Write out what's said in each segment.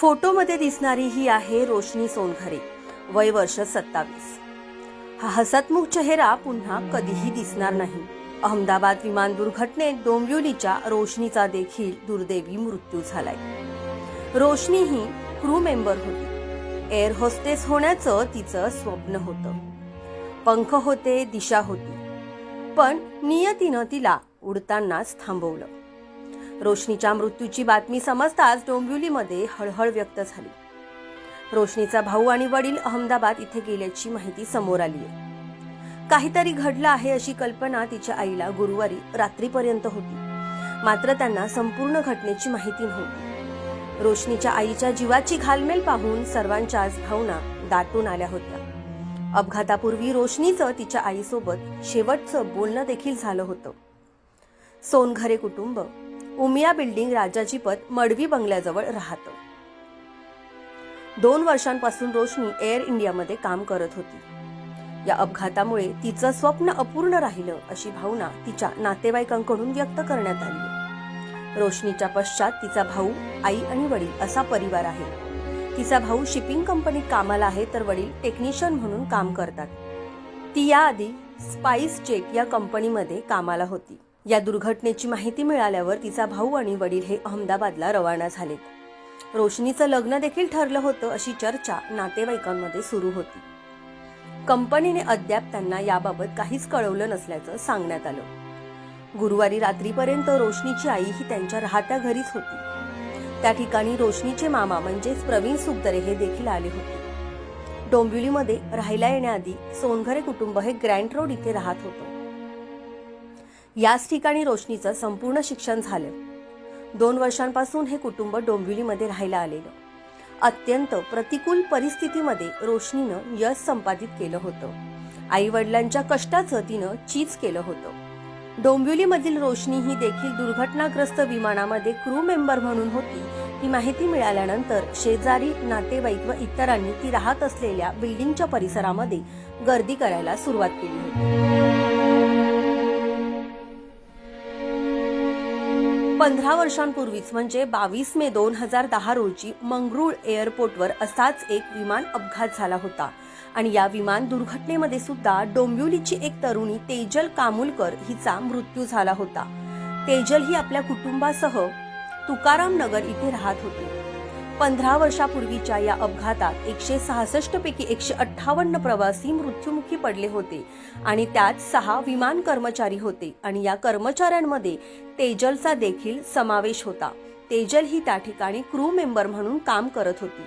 फोटोमध्ये दिसणारी ही आहे रोशनी सोनखरे वय वर्ष सत्तावीस. हा हसतमुख चेहरा पुन्हा कधीही दिसणार नाही. अहमदाबाद विमान दुर्घटनेत डोंबिवलीच्या रोशनीचा देखील दुर्दैवी मृत्यू झालाय. रोशनी ही क्रू मेंबर होती. एअर होस्टेस होण्याचं तिचं स्वप्न होतं. पंख होते दिशा होती. पण नियतीनं तिला उडतानाच थांबवलं. रोशनीच्या मृत्यूची बातमी समजताच डोंबिवलीमध्ये हळहळ व्यक्त झाली. रोशनीचा भाऊ आणि वडील अहमदाबाद इथे गेल्याची माहिती समोर आली आहे काहीतरी घडलं आहे अशी कल्पना तिच्या आईला गुरुवारी रात्रीपर्यंत होती. मात्र त्यांना संपूर्ण घटनेची माहिती नव्हती. रोशनीच्या आईच्या जीवाची घालमेल पाहून सर्वांच्याच भावना दाटून आल्या होत्या. अपघातापूर्वी रोशनीचं तिच्या आईसोबत शेवटचं बोलणं देखील झालं होतं. सोनघरे कुटुंब उमिया बिल्डिंग राजाजीपत मडवी बंगल्याजवळ राहतं. दोन वर्षांपासून रोशनी एअर इंडियामध्ये काम करत होती. या अपघातामुळे तिचं स्वप्न अपूर्ण राहिलं अशी भावना तिच्या नातेवाईकांकडून व्यक्त करण्यात आली रोशनीच्या पश्चात तिचा भाऊ आई आणि वडील असा परिवार आहे. तिचा भाऊ शिपिंग कंपनीत कामाला आहे तर वडील टेक्निशियन म्हणून काम करतात. ती याआधी स्पाइस चेक या कंपनीमध्ये कामाला होती. या दुर्घटनेची माहिती मिळाल्यावर तिचा भाऊ आणि वडील हे अहमदाबादला रवाना झालेत. रोशनीचं लग्न देखील ठरलं होतं अशी चर्चा नातेवाईकांमध्ये सुरू होती. कंपनीने अद्याप त्यांना याबाबत काहीच कळवलं नसल्याचं सांगण्यात आलं. गुरुवारी रात्रीपर्यंत रोशनीची आई ही त्यांच्या राहत्या घरीच होती. त्या ठिकाणी रोशनीचे मामा म्हणजेच प्रवीण सुगदरे हे देखील आले होते. डोंबिवलीमध्ये राहायला येण्याआधी सोनघरे कुटुंब हे ग्रँड रोड इथे राहत होतं. याच ठिकाणी रोशनीचं संपूर्ण शिक्षण झालं. दोन वर्षांपासून हे कुटुंब डोंबिवलीमध्ये राहायला आलेलं. अत्यंत प्रतिकूल परिस्थितीमध्ये रोशनीनं यश संपादित केलं होतं. आई वडिलांच्या कष्टाचं तिनं चीज केलं होतं. डोंबिवलीमधील रोशनी ही देखील दुर्घटनाग्रस्त विमानामध्ये क्रू मेंबर म्हणून होती. ही माहिती मिळाल्यानंतर शेजारी नातेवाईक व इतरांनी ती राहत असलेल्या बिल्डिंगच्या परिसरामध्ये गर्दी करायला सुरुवात केली होती. पंधरा वर्षांपूर्वीच म्हणजे बावीस मे दोन हजार दहा रोजी मंगरुळ एअरपोर्टवर असाच एक विमान अपघात झाला होता. आणि या विमान दुर्घटनेमध्ये सुद्धा डोंबिवलीची एक तरुणी तेजल कामुलकर हिचा मृत्यू झाला होता. तेजल ही आपल्या कुटुंबासह तुकाराम नगर इथे राहत होती. पंधरा वर्षापूर्वीच्या या अपघातात एकशे सहासष्ट पैकी एकशे अठ्ठावन्न प्रवासी मृत्युमुखी पडले होते आणि त्यात सहा विमान कर्मचारी होते आणि या कर्मचाऱ्यांमध्ये तेजलचा देखील समावेश होता. तेजल ही त्या ठिकाणी क्रू मेंबर म्हणून काम करत होती.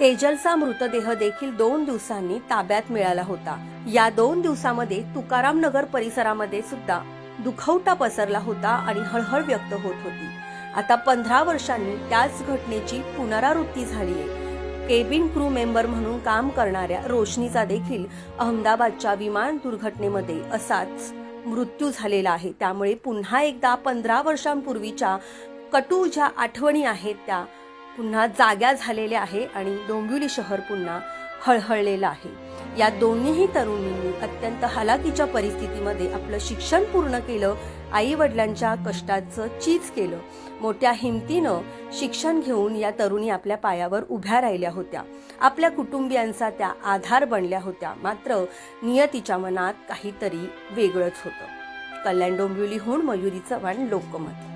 तेजलचा मृतदेह देखील दोन दिवसांनी ताब्यात मिळाला होता. या दोन दिवसामध्ये तुकाराम नगर परिसरामध्ये सुद्धा दुखवटा पसरला होता आणि हळहळ व्यक्त होत होती. आता पंधरा वर्षांनी त्याच घटनेची पुनरावृत्ती झाली आहे केबिन क्रू मेंबर म्हणून काम करणाऱ्या रोशनीचा देखील अहमदाबादच्या विमान दुर्घटनेमध्ये असाच मृत्यू झालेला आहे. त्यामुळे पुन्हा एकदा पंधरा वर्षांपूर्वीच्या कटू ज्या आठवणी आहेत त्या. पुन्हा जाग्या झालेल्या आहे आणि डोंबिवली शहर पुन्हा हळहळलेलं आहे. या दोन्हीही तरुणींनी अत्यंत हलाकीच्या परिस्थितीमध्ये आपलं शिक्षण पूर्ण केलं आई वडिलांच्या कष्टाचं चीज केलं. मोठ्या हिमतीनं शिक्षण घेऊन या तरुणी आपल्या पायावर उभ्या राहिल्या होत्या. आपल्या कुटुंबियांचा त्या आधार बनल्या होत्या. मात्र नियतीच्या मनात काहीतरी वेगळंच होतं. कल्याण डोंबिवलीहून मयुरी चव्हाण लोकमत.